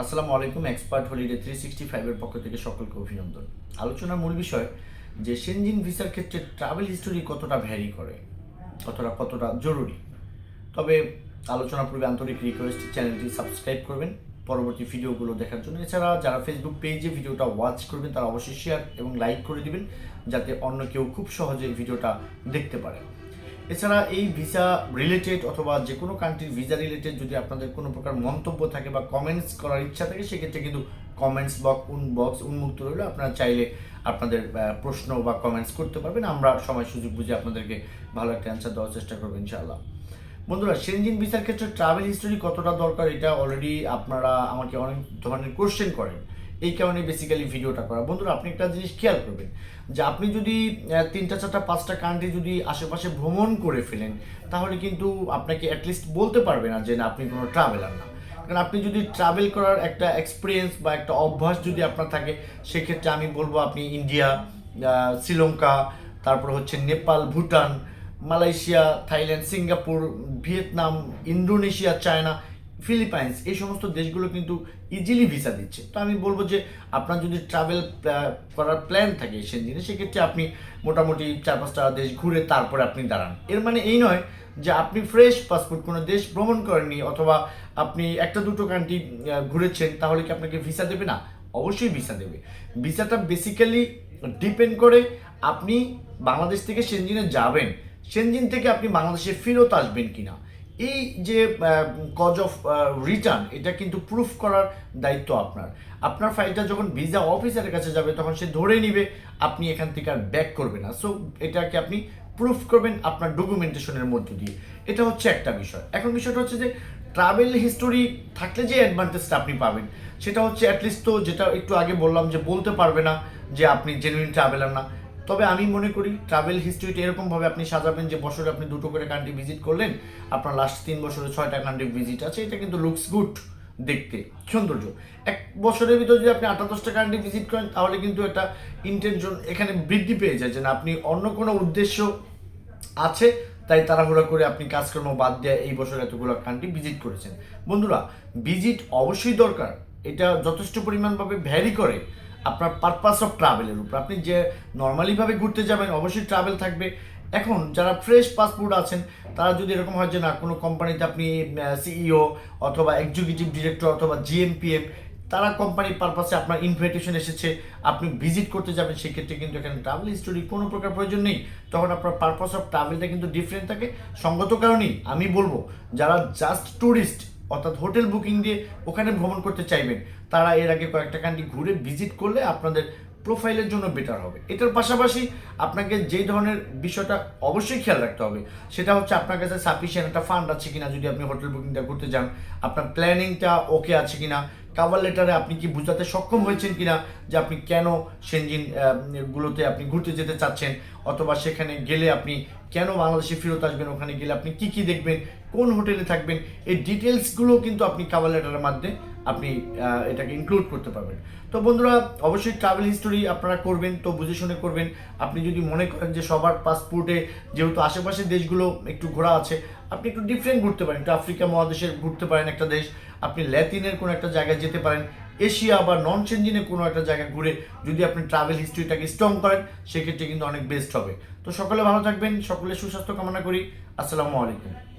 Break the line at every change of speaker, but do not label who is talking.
আসসালামু আলাইকুম, expert holiday three sixty ফাইভের পক্ষ থেকে সকলকে অভিনন্দন। আলোচনার মূল বিষয়, যে সেনজিন ভিসার ক্ষেত্রে ট্রাভেল হিস্টোরি কতটা ভ্যারি করে, কতটা কতটা জরুরি। তবে আলোচনা পূর্বে আন্তরিক রিকোয়েস্ট চ্যানেলটি সাবস্ক্রাইব করবেন। পরবর্তী ভিডিওগুলো দেখার জন্য। এছাড়া যারা ফেসবুক পেজে ভিডিওটা ওয়াচ করবেন, তারা অবশ্যই শেয়ার এবং লাইক করে দিবেন, যাতে অন্য কেউ খুব সহজে ভিডিওটা দেখতে পারে। এছাড়া এই ভিসা রিলেটেড অথবা যে কোনো কান্ট্রির ভিসা রিলেটেড যদি আপনাদের কোনো প্রকার মন্তব্য থাকে বা কমেন্টস করার ইচ্ছা থাকে, সেক্ষেত্রে কিন্তু কমেন্টস বক্স বক্স উন্মুক্ত রইল। আপনারা চাইলে আপনাদের প্রশ্ন বা কমেন্টস করতে পারবেন। আমরা সময় সুযোগ বুঝে আপনাদেরকে ভালো একটা অ্যান্সার দেওয়ার চেষ্টা করব, ইনশাআল্লাহ। বন্ধুরা সেনজিন ভিসার ক্ষেত্রে ট্রাভেল হিস্টোরি কতটা দরকার? এটা অলরেডি আপনারা আমাকে অনেক ধরনের কোশ্চেন করেন। এই কারণে বেসিক্যালি ভিডিওটা করা। বন্ধুরা, আপনি একটা জিনিস খেয়াল করবেন, যে আপনি যদি তিনটা, চারটা, পাঁচটা কান্ট্রি যদি আশেপাশে ভ্রমণ করে ফেলেন, তাহলে কিন্তু আপনাকে অ্যাটলিস্ট বলতে পারবে না যে না, আপনি কোনো ট্রাভেলার না। কারণ আপনি যদি ট্রাভেল করার একটা এক্সপিরিয়েন্স বা একটা অভ্যাস যদি আপনার থাকে, সেক্ষেত্রে আমি বলব আপনি ইন্ডিয়া শ্রীলঙ্কা, তারপর হচ্ছে Nepal, Bhutan, Malaysia, Thailand, Singapore, Vietnam, Indonesia, China Philippines, এই সমস্ত দেশগুলো কিন্তু ইজিলি ভিসা দিচ্ছে। তো আমি বলব যে, আপনার যদি ট্রাভেল করার প্ল্যান থাকে সেদিনে সেক্ষেত্রে আপনি মোটামুটি চার পাঁচটা দেশ ঘুরে তারপরে আপনি দাঁড়ান। এর মানে এই নয় যে, আপনি ফ্রেশ পাসপোর্ট কোনো দেশ ভ্রমণ করেননি অথবা আপনি একটা দুটো কান্ট্রি ঘুরেছেন, তাহলে কি আপনাকে ভিসা দেবে? না, অবশ্যই ভিসা দেবে। ভিসাটা বেসিক্যালি ডিপেন্ড করে আপনি বাংলাদেশ থেকে সেনজিনে যাবেন। সেনজিন থেকে আপনি বাংলাদেশে ফেরত আসবেন কিনা। এই যে কজ অফ রিটার্ন এটা কিন্তু প্রুফ করার দায়িত্ব আপনার। আপনার ফাইলটা যখন ভিসা অফিসারের কাছে যাবে, তখন সে ধরে নিবে, আপনি এখান থেকে আর ব্যাক করবে না। সো এটাকে আপনি প্রুফ করবেন আপনার ডকুমেন্টেশনের মধ্য দিয়ে। এটা হচ্ছে একটা বিষয়। এখন বিষয়টা হচ্ছে যে ট্রাভেল হিস্টোরি থাকলে যে অ্যাডভান্টেজটা আপনি পাবেন, সেটা হচ্ছে অ্যাটলিস্ট তো যেটা একটু আগে বললাম যে বলতে পারবে না যে আপনি জেনুইন ট্রাভেলার না। তবে আমি মনে করি ট্রাভেল হিস্ট্রিটা এরকমভাবে আপনি সাজাবেন যে বছরে আপনি দুটো করে কান্ট্রি ভিজিট করলেন, আপনার লাস্ট তিন বছরে ছয়টা কান্ট্রি ভিজিট আছে, এটা কিন্তু লুকস গুড দেখতে, সৌন্দর্য। এক বছরের ভিতরে যদি আপনি আট দশটা কান্ট্রি ভিজিট করেন, তাহলে কিন্তু একটা ইন্টেনশন এখানে বৃদ্ধি পেয়ে যায় যে না, আপনি অন্য কোনো উদ্দেশ্য আছে, তাই তাড়াহুড়া করে আপনি কাজকর্ম বাদ দিয়ে এই বছর এতগুলো কান্ট্রি ভিজিট করেছেন। বন্ধুরা ভিজিট অবশ্যই দরকার। এটা যথেষ্ট পরিমাণভাবে ভ্যারি করে। আপনার পারপাস অফ ট্রাভেলের উপর। আপনি যে নর্মালিভাবে ঘুরতে যাবেন, অবশ্যই ট্রাভেল থাকবে। এখন যারা ফ্রেশ পাসপোর্ট আছেন, তারা যদি এরকম হয় যে, না, কোনো কোম্পানিতে আপনি সিইও অথবা এক্সিকিউটিভ ডিরেক্টর অথবা জিএমপিএম তারা কোম্পানির পারপাসে আপনার ইনভাইটেশন এসেছে, আপনি ভিজিট করতে যাবেন, সেক্ষেত্রে কিন্তু এখানে ট্রাভেল হিস্টোরি কোনো প্রকার প্রয়োজন নেই। তখন আপনার পারপাস অফ ট্রাভেলটা কিন্তু ডিফারেন্ট থাকে। সঙ্গত কারণেই আমি বলব, যারা জাস্ট ট্যুরিস্ট অর্থাৎ হোটেল বুকিং দিয়ে ওখানে ভ্রমণ করতে চাইবেন, তারা এর আগে কয়েকটা কান্ট্রি ঘুরে ভিজিট করলে আপনাদের প্রোফাইলের জন্য বেটার হবে। এটার পাশাপাশি আপনাকে যেই ধরনের বিষয়টা অবশ্যই খেয়াল রাখতে হবে, সেটা হচ্ছে আপনার কাছে সাফিসিয়েন্ট একটা ফান্ড আছে কিনা, যদি আপনি হোটেল বুকিংটা করতে যান আপনার প্ল্যানিংটা ওকে আছে কিনা কাভার লেটারে আপনি কি বুঝাতে সক্ষম হয়েছেন কিনা যে আপনি কেন সেনজিন গুলোতে আপনি ঘুরতে যেতে চাচ্ছেন? অথবা সেখানে গেলে আপনি কেন বাংলাদেশে ফেরত আসবেন? ওখানে গেলে আপনি কি কি দেখবেন? কোন হোটেলে থাকবেন? এই ডিটেলসগুলো কিন্তু আপনি কাভার লেটারের মাধ্যমে আপনি এটাকে ইনক্লুড করতে পারবেন। তো বন্ধুরা, অবশ্যই ট্রাভেল হিস্টোরি আপনারা করবেন, তো বুঝে শুনে করবেন। আপনি যদি মনে করেন যে সবার পাসপোর্টে যেহেতু আশেপাশের দেশগুলো একটু ঘোরা আছে আপনি একটু ডিফারেন্ট ঘুরতে পারেন। একটু আফ্রিকা মহাদেশে ঘুরতে পারেন একটা দেশ, আপনি ল্যাতিনের কোনো একটা জায়গায় যেতে পারেন, এশিয়া বা নন চেঞ্জিনের কোনো একটা জায়গায় ঘুরে যদি আপনি ট্রাভেল হিস্ট্রিটাকে স্ট্রং করেন, সেক্ষেত্রে কিন্তু অনেক বেস্ট হবে। তো সকলে ভালো থাকবেন সকলে সুস্বাস্থ্য কামনা করি। আসসালামু আলাইকুম।